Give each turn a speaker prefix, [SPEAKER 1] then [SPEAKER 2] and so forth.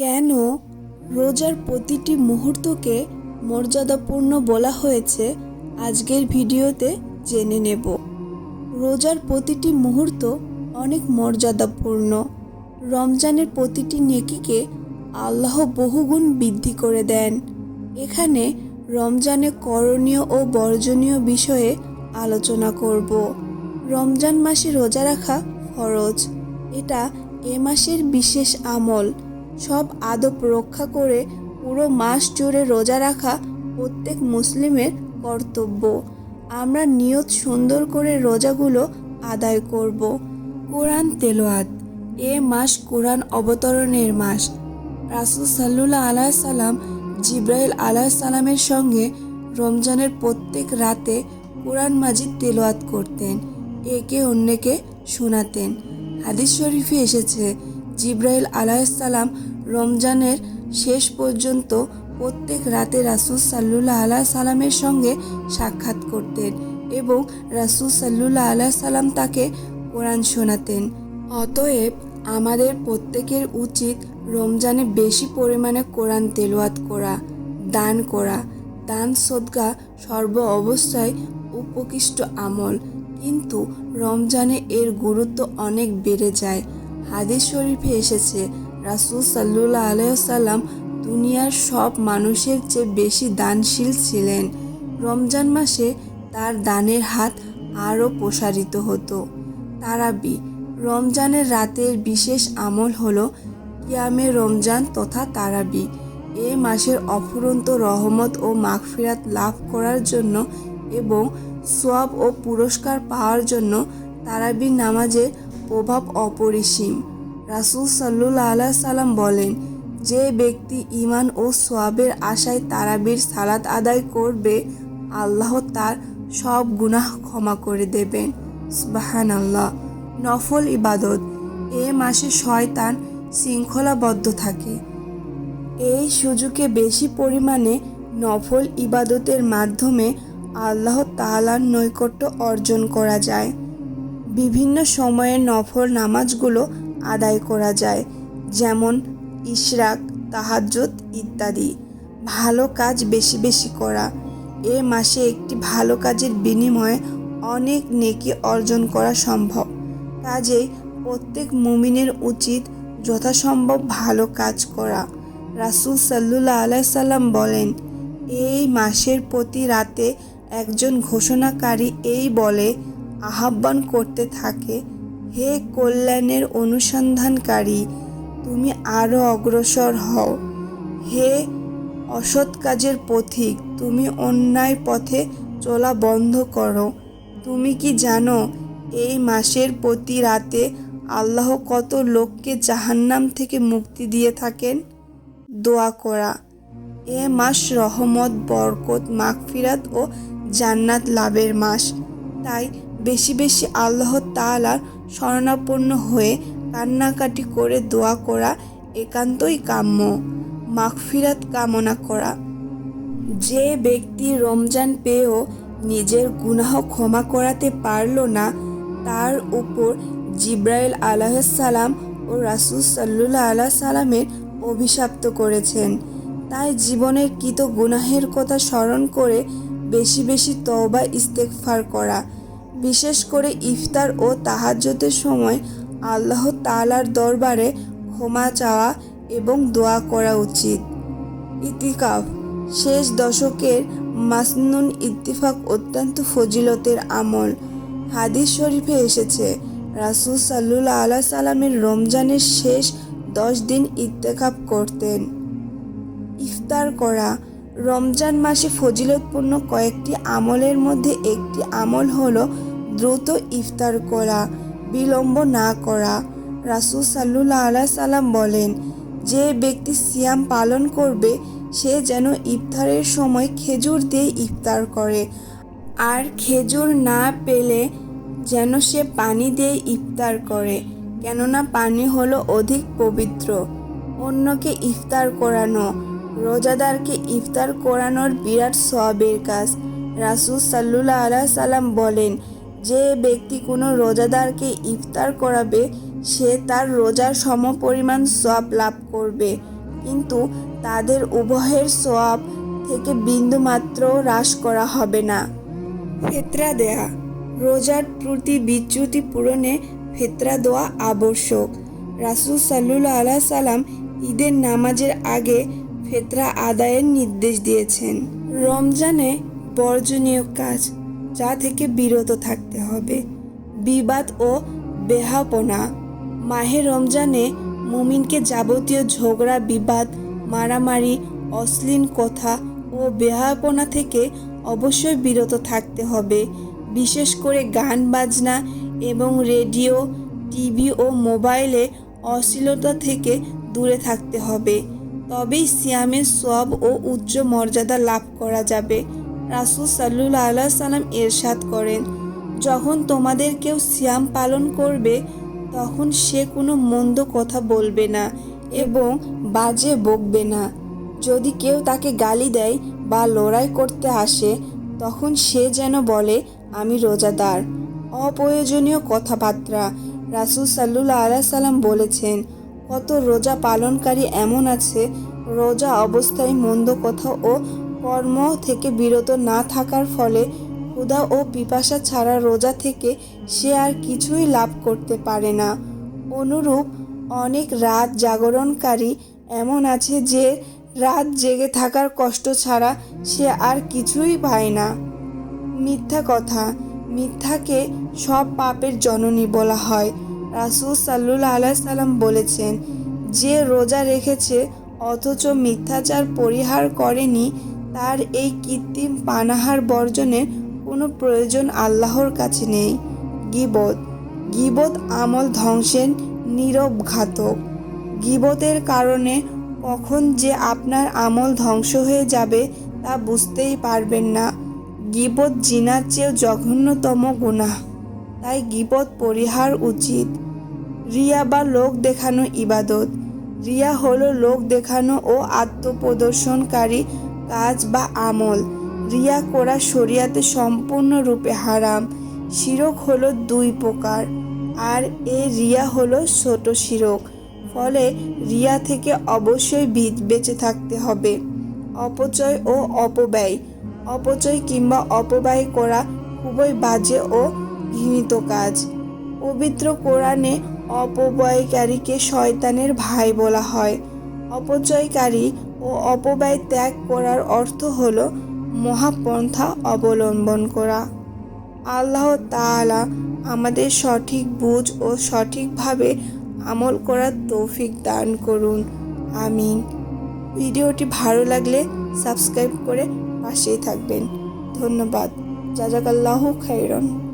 [SPEAKER 1] কেন রোজার প্রতিটি মুহূর্তকে মর্যাদাপূর্ণ বলা হয়েছে আজকের ভিডিওতে জেনে নেব। রোজার প্রতিটি মুহূর্ত অনেক মর্যাদাপূর্ণ। রমজানের প্রতিটি নেকিকে আল্লাহ বহুগুণ বৃদ্ধি করে দেন। এখানে রমজানে করণীয় ও বর্জনীয় বিষয়ে আলোচনা করব। রমজান মাসে রোজা রাখা ফরজ। এটা এ মাসের বিশেষ আমল। সব আদব রক্ষা করে পুরো মাস জুড়ে রোজা রাখা প্রত্যেক মুসলিমের কর্তব্য। আমরা নিয়ত সুন্দর করে রোজাগুলো আদায় করব। কোরআন তেলোয়াত এ মাস কোরআন অবতরণের মাস। রাসুল সাল্লুল্লাহ আলাহ সাল্লাম জিব্রাইল আলাহ সালামের সঙ্গে রমজানের প্রত্যেক রাতে কোরআন মাজিদ তেলোয়াত করতেন। একে অন্যকে শোনাতেন। হাদিস শরীফে এসেছে জিব্রাইল আলাইসাল্লাম রমজানের শেষ পর্যন্ত প্রত্যেক রাতে রাসুল সাল্লুল্লাহ আলাহ সাল্লামের সঙ্গে সাক্ষাৎ করতেন এবং রাসুল সাল্লুল্লাহ আলাহ সাল্লাম তাকে কোরআন শোনাতেন। অতএব আমাদের প্রত্যেকের উচিত রমজানে বেশি পরিমাণে কোরআন তেলাওয়াত করা, দান করা। দান সদকা সর্ব অবস্থায় উপকৃষ্ট আমল। কিন্তু রমজানে এর গুরুত্ব অনেক বেড়ে যায়। হাদিস শরীফে এসেছে, রাসুল সাল্লুল্লাহ আলাইসাল্লাম দুনিয়ার সব মানুষের চেয়ে বেশি দানশীল ছিলেন। রমজান মাসে তার দানের হাত আরও প্রসারিত হতো। তারাবি, রমজানের রাতের বিশেষ আমল হল কিয়ামে রমজান তথা তারাবি। এ মাসের অফুরন্ত রহমত ও মাগফিরাত লাভ করার জন্য এবং সব ও পুরস্কার পাওয়ার জন্য তারাবি নামাজের প্রভাব অপরিসীম। রাসুল সাল্লুল্লাহ আল্লাহ সাল্লাম বলেন, যে ব্যক্তি ইমান ও সোয়াবের আশায় তারাবির সালাত আদায় করবে, আল্লাহ তার সব গুনাহ ক্ষমা করে দেবেন। সুবাহান আল্লাহ নফল ইবাদত। এ মাসে শয়তান শৃঙ্খলাবদ্ধ থাকে। এই সুযোগে বেশি পরিমাণে নফল ইবাদতের মাধ্যমে আল্লাহ তাআলার নৈকট্য অর্জন করা যায়। বিভিন্ন সময়ে নফল নামাজগুলো আদায় করা যায়, যেমন ইশরাক, তাহাজ্জুদ ইত্যাদি। ভালো কাজ বেশি বেশি করা। এ মাসে একটি ভালো কাজের বিনিময়ে অনেক নেকি অর্জন করা সম্ভব। কাজেই প্রত্যেক মুমিনের উচিত যথাসম্ভব ভালো কাজ করা। রাসুল সাল্লুল্লাহ আলাইসাল্লাম বলেন, এই মাসের প্রতি রাতে একজন ঘোষণাকারী এই বলে আহ্বান করতে থাকে, হে কল্যাণের অনুসন্ধানকারী, তুমি আরও অগ্রসর হও। হে অসৎ কাজের পথিক, তুমি অন্যায় পথে চলা বন্ধ করো। তুমি কি জানো, এই মাসের প্রতি রাতে আল্লাহ কত লোককে জাহান্নাম থেকে মুক্তি দিয়ে থাকেন? দোয়া করা। এ মাস রহমত, বরকত, মাগফিরাত ও জান্নাত লাভের মাস। তাই বেশি বেশি আল্লাহ তাআলার শরণাপন্ন হয়ে কান্নাকাটি করে দোয়া করা একান্তই কাম্য। মাগফিরাত কামনা করা। যে ব্যক্তি রমজান পেয়েও নিজের গুনাহ ক্ষমা করাতে পারল না, তার উপর জিব্রাইল আলাহাল্লাম ও রাসুল সাল্লুল্লাহ আল্লাহ সালামের অভিশাপ্ত করেছেন। তাই জীবনের কৃত গুনাহের কথা স্মরণ করে বেশি বেশি তওবা ইস্তেকফার করা। বিশেষ করে ইফতার ও তাহাজ্জতের সময় আল্লাহ তালার দরবারে ক্ষমা চাওয়া এবং দোয়া করা উচিত। ইতিকাফ, শেষ দশকের মাসনুন ইত্তিফাক অত্যন্ত ফজিলতের আমল। হাদিস শরীফে এসেছে, রাসুল সাল্লুল্লাহ আল্লাহ সাল্লামের রমজানের শেষ দশ দিন ইত্তেকাপ করতেন। ইফতার করা, রমজান মাসে ফজিলতপূর্ণ কয়েকটি আমলের মধ্যে একটি আমল হলো দ্রুত ইফতার করা, বিলম্ব না করা। রাসুল সাল্লুল্লাহ আল্লাহ সাল্লাম বলেন, যে ব্যক্তি সিয়াম পালন করবে, সে যেন ইফতারের সময় খেজুর দিয়ে ইফতার করে। আর খেজুর না পেলে যেন সে পানি দিয়ে ইফতার করে, কেননা পানি হলো অধিক পবিত্র। অন্যকে ইফতার করানো, রোজাদারকে ইফতার করানোর বিরাট সবের কাজ। রাসুল সাল্লুল্লাহ আলাহ সাল্লাম বলেন যে ব্যক্তি কোনো রোজাদারকে ইফতার করাবে, সে তার রোজার সমপরিমাণ সোয়াব লাভ করবে। কিন্তু তাদের উভয়ের সোয়াব থেকে বিন্দুমাত্র হ্রাস করা হবে না। ফেতরা দেয়া। রোজার প্রতি বিচ্যুতি পূরণে ফেতরা দেওয়া আবশ্যক। রাসুল সাল্লুল্লাহ আলাহ সাল্লাম ঈদের নামাজের আগে ফেতরা আদায়ের নির্দেশ দিয়েছেন। রমজানে বর্জনীয় কাজ। যা থেকে বিরত থাকতে হবে। বিবাদ ও বেহাপনা। মাহে রমজানে মুমিনকে যাবতীয় ঝগড়া, বিবাদ, মারামারি, অশ্লীল কথা ও বেহাপনা থেকে অবশ্যই বিরত থাকতে হবে। বিশেষ করে গান, বাজনা এবং রেডিও, টিভি ও মোবাইলে অশ্লীলতা থেকে দূরে থাকতে হবে। তবেই সিয়ামের সব ও উচ্চ মর্যাদা লাভ করা যাবে। রাসুল সাল্লুল্লাহ আল্লাহ সাল্লাম এরশাদ করেন, যখন তোমাদের কেউ সিয়াম পালন করবে, তখন সে কোনো মন্দ কথা বলবে না এবং বাজে বকবে না। যদি কেউ তাকে গালি দেয় বা লড়াই করতে আসে, তখন সে যেন বলে, আমি রোজাদার। অপ্রয়োজনীয় কথাবার্তা। রাসুল সাল্লুল্লা আলাহ সাল্লাম বলেছেন, কত রোজা পালনকারী এমন আছে, রোজা অবস্থায় মন্দ কথা ও কর্ম থেকে বিরত না থাকার ফলে ক্ষুধা ও পিপাসা ছাড়া রোজা থেকে সে আর কিছুই লাভ করতে পারে না। অনুরূপ, অনেক রাত জাগরণকারী এমন আছে যে রাত জেগে থাকার কষ্ট ছাড়া সে আর কিছুই পায় না। মিথ্যা কথা, মিথ্যাকে সব পাপের জননী বলা হয়। রাসুল সাল্লুল্লাহ আলাহ সাল্লাম বলেছেন, যে রোজা রেখেছে, অথচ মিথ্যাচার পরিহার করেনি তার এই কৃত্রিম পানাহার বর্জনের কোনো প্রয়োজন আল্লাহর কাছে নেই। গিবত। গিবত আমল ধ্বংসের নীরব ঘাতক গিবতের কারণে কখন যে আপনার আমল ধ্বংস হয়ে যাবে তা বুঝতেই পারবেন না। গিবত জিনার চেয়েও জঘন্যতম গুনাহ। তাই গিবত পরিহার উচিত। রিয়া বা লোক দেখানো ইবাদত। রিয়া হলো লোক দেখানো ও আত্মপ্রদর্শনকারী কাজ বা আমল। রিয়া করা শরিয়াতে সম্পূর্ণরূপে হারাম। শিরক হলো দুই প্রকার। আর এ রিয়া হলো ছোট শিরক। ফলে রিয়া থেকে অবশ্যই বেঁচে থাকতে হবে। অপচয় ও অপব্যয়। অপচয় কিংবা অপব্যয় করা খুবই বাজে ও ঘৃণিত কাজ। পবিত্র কোরআনে অপব্যয়কারীকে শয়তানের ভাই বলা হয়। অপচয়কারী ও অপব্যয় ত্যাগ করার অর্থ হল মহাপন্থা অবলম্বন করা। আল্লাহ তাআলা আমাদের সঠিক বুঝ ও সঠিকভাবে আমল করার তৌফিক দান করুন। আমিন। ভিডিওটি ভালো লাগলে সাবস্ক্রাইব করে পাশেই থাকবেন। ধন্যবাদ। জাজাকাল্লাহু খাইরন।